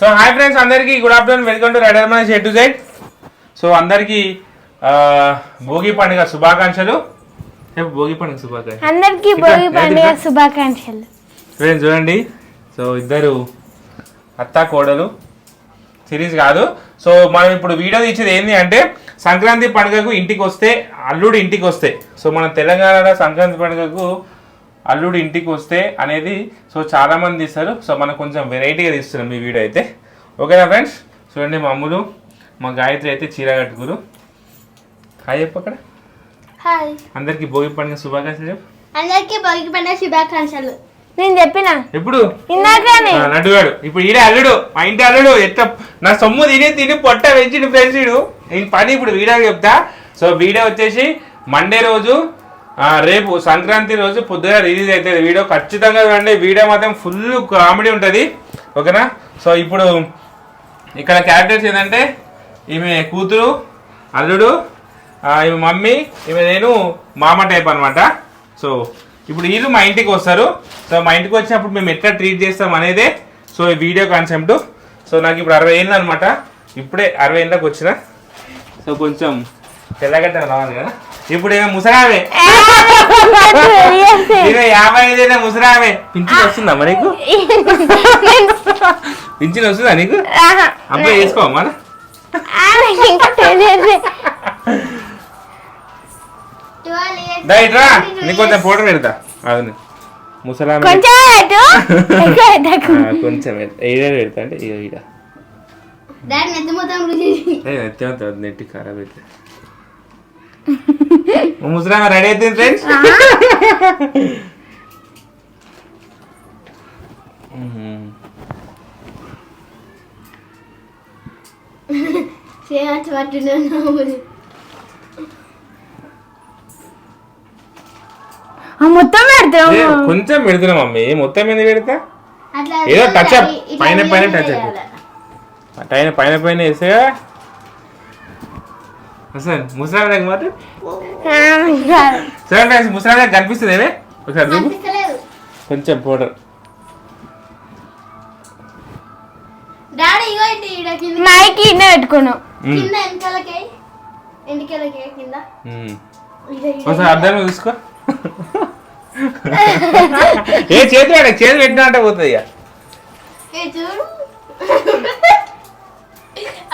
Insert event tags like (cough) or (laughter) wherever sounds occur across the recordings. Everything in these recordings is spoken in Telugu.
సో హాయ్ ఫ్రెండ్స్ అందరికీ good afternoon welcome to rider మన షెడ్ టు జైడ్ సో అందరికీ ఆ, భోగి పండుగ శుభాకాంక్షలు. చెప్పు భోగి పండుగ శుభాకాంక్షలు. అందరికీ భోగి పండుగ. శుభాకాంక్షలు. ఫ్రెండ్స్ చూడండి. సో ఇద్దరు అత్త కోడలు సిరీస్ కాదు. సో మనం ఇప్పుడు వీడియో తీసేది ఏంటి అంటే సంక్రాంతి పండుగకు ఇంటికి వస్తే అల్లుడు ఇంటికి వస్తే సో మన తెలంగాణలో సంక్రాంతి పండుగకు అల్లుడు ఇంటికి వస్తే అనేది సో చాలా మంది తీస్తారు సో మనం కొంచెం వెరైటీగా తీస్తున్నాం ఈ వీడియో అయితే. ఓకేనా ఫ్రెండ్స్ చూడండి మా అమ్ములు మా గాయత్రి అయితే చీర కట్టుకురు. హాయ్ చెప్పు అక్కడ. హాయ్ అందరికీ భోగి పండుగ శుభాకాంక్షలు చెప్పు. అందరికీ భోగి పండుగ శుభాకాంక్షలు. నేను చెప్పిన? ఎప్పుడు? ఇందాకనే నటుగాడు ఇప్పుడు ఈడే అల్లుడు మా ఇంటి అల్లుడు ఎట్ట నా సొమ్ము తిని తిని పొట్ట పెంచిన ఫ్రెండ్స్ వీడు. ఈ పని ఇప్పుడు వీడియో చెప్తా. సో వీడియో వచ్చేసి మండే రోజు రేపు సంక్రాంతి రోజు పొద్దుగా రిలీజ్ అవుతుంది. వీడియో ఖచ్చితంగా చూడండి. వీడియో మాత్రం ఫుల్ కామెడీ ఉంటుంది. ఓకేనా? సో ఇప్పుడు ఇక్కడ క్యారెక్టర్స్ ఏంటంటే ఈమె కూతురు అల్లుడు ఈమె మమ్మీ ఈమె నేను మామ టైప్ అనమాట సో ఇప్పుడు వీళ్ళు మా ఇంటికి వస్తారు. సో మా ఇంటికి వచ్చినప్పుడు మేము ఎట్లా ట్రీట్ చేస్తాం అనేదే సో ఈ వీడియో కాన్సెప్ట్. సో నాకు ఇప్పుడు అరవై ఏళ్ళు అనమాట ఇప్పుడే అరవై ఏళ్ళకి వచ్చిన. సో కొంచెం తెల్లగట్ట రావాలి కదా. ఇప్పుడు ఏమో ముసరావే నేను యాభై ఐదైనా ముసరావే పింఛన్ వస్తుందా మరి నీకు? పింఛన్ వస్తుందా నీకు? అప్లై చేసుకో మన ఇంకా తెలియదు. ట్వెల్వ్ ఇయర్స్ రైట్ రా. నీకు కొంచెం ఫోటో పెడతా. అవును. ముసలామె. కొంచెం ఏడే పెడతా అంటే ఈడ నెత్తి మొత్తం నెట్టి ఖరాబ్ అయితే ఓ ముసలామె రెడీ అవుతుంది ఫ్రెండ్స్ చేయచ్చు పట్టున్నాను ఆ, మొత్తం కొంచెం పెడుతున్నా మమ్మీ. మొత్తం ఎందుకు పెడతా? ఏదో up. ఇట్లా పైన పైన up. చేయాలి. పైన పైన పైన వేస్తే అసలు ముసలామె మాత్రం సరే ఫ్రెండ్స్ ముసలామె కనిపిస్తుంది ఏమే? ఒకసారి చూపు కొంచెం పౌడర్ డాడీ ఇగో ఇటు ఈడ కింద? మైకి ఇన్న పెట్టుకున్నావు కింద వెనకాలకే వెనకాలకే కింద. ఈడ ఈడ ఒకసారి అర్థం చూసుకో. ఏ చేతి చేతి పెట్టినా అంటే పోతుంది ఇక. ఏ చూడు.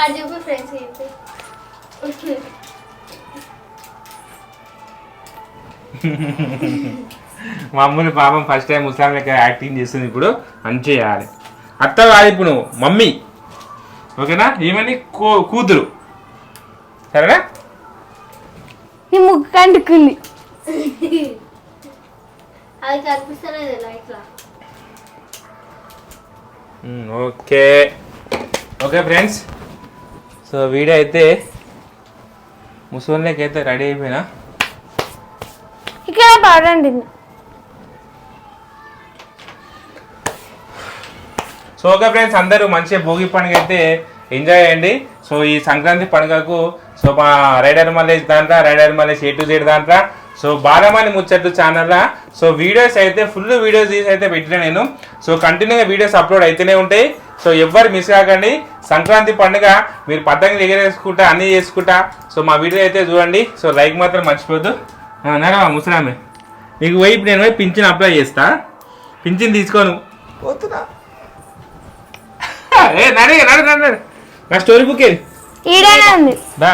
అది చూపు ఫ్రెండ్స్ మా అమ్మని (laughs) పాపం ఫస్ట్ టైం ముస్లాం లెక్క యాక్టింగ్ చేస్తుంది ఇప్పుడు. మంచి చేయాలి. అత్త కాదు ఇప్పుడు నువ్వు మమ్మీ. ఓకేనా? ఏమని కూ కూతురు. సరేనా? నీ ముక్కు (laughs) అది కనిపిస్తలేదు లైట్లా. Okay. Okay friends so video అయితే ముసోళ్ళకి అయితే రెడీ అయిపోయినా? ఇక్కడ ఉంటుంది సో ఓకే ఫ్రెండ్స్ అందరూ మంచిగా భోగి పండుగ అయితే ఎంజాయ్ చేయండి. సో ఈ సంక్రాంతి పండుగకు సో మా రైడర్ మల్లేష్ దాంట్లో rider Mallesh A to Z దాంట్లో సో బాలమణి ముచ్చట్టు ఛానల్లో సో వీడియోస్ అయితే ఫుల్ వీడియోస్ తీసి అయితే పెట్టిన నేను. సో కంటిన్యూగా వీడియోస్ అప్లోడ్ అయితేనే ఉంటాయి. సో ఎవ్వరు మిస్ కాకండి. సంక్రాంతి పండుగ మీరు పతంగులు ఎగరేసుకుంటా అన్నీ చేసుకుంటా. సో మా వీడియో అయితే చూడండి. సో లైక్ మాత్రం మర్చిపోద్దు. అన్నారా ముసలామే? నీకు పోయి నేను పోయి పింఛన్ అప్లై చేస్తా. పింఛన్ తీసుకోను. పోతున్నా. (laughs) ఏ నడు నడు నడు నా స్టోరీ బుక్ ఏది? దా.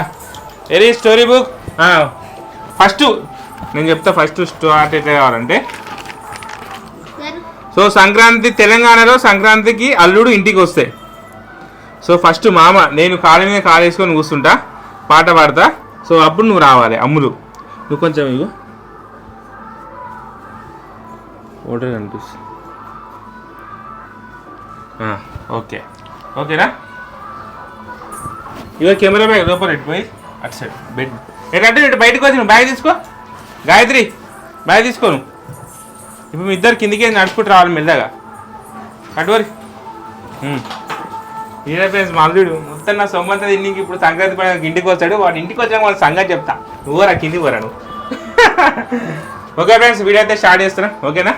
ఏది స్టోరీ బుక్? ఫస్ట్. నేను చెప్తా ఫస్ట్ స్టార్ట్ ఎట్లా కావాలంటే? సో సంక్రాంతి తెలంగాణలో సంక్రాంతికి అల్లుడు ఇంటికి వస్తాయి సో ఫస్ట్ మామ నేను కాళ్ళ మీద కాలు వేసుకొని కూర్చుంటా పాట పాడతా. సో అప్పుడు నువ్వు రావాలి అమ్ములు. నువ్వు కొంచెం ఇవ్వు. ఓటర్ కనిపిస్తుంది. ఆ, ఓకే. ఓకేనా? ఇవో కెమెరా బ్యాగ్ లోపల పెట్టిపోయి అటు సైడ్ బెడ్. ఏంటంటే ఇటు బయటకు వచ్చి నువ్వు బ్యాగ్ తీసుకో. గాయత్రి బ్యాగ్ తీసుకోను ఇప్పుడు మీ ఇద్దరు కిందికి నడుచుకుంటూ రావాలి మెల్లగా. అటువరి ఈయన ఫ్రెండ్స్ మల్లుడు మొత్తం నా సొమ్మంతా ఇంటికి ఇప్పుడు సంక్రాంతి పండుగ ఇంటికి వచ్చాడు. వాడు ఇంటికి వచ్చాక వాళ్ళ సంగతి చెప్తా. నువ్వు రా కిందికి పోరా నువ్వు. (laughs) ఓకే ఫ్రెండ్స్ వీడియో అయితే స్టార్ట్ చేస్తున్నా. ఓకేనా?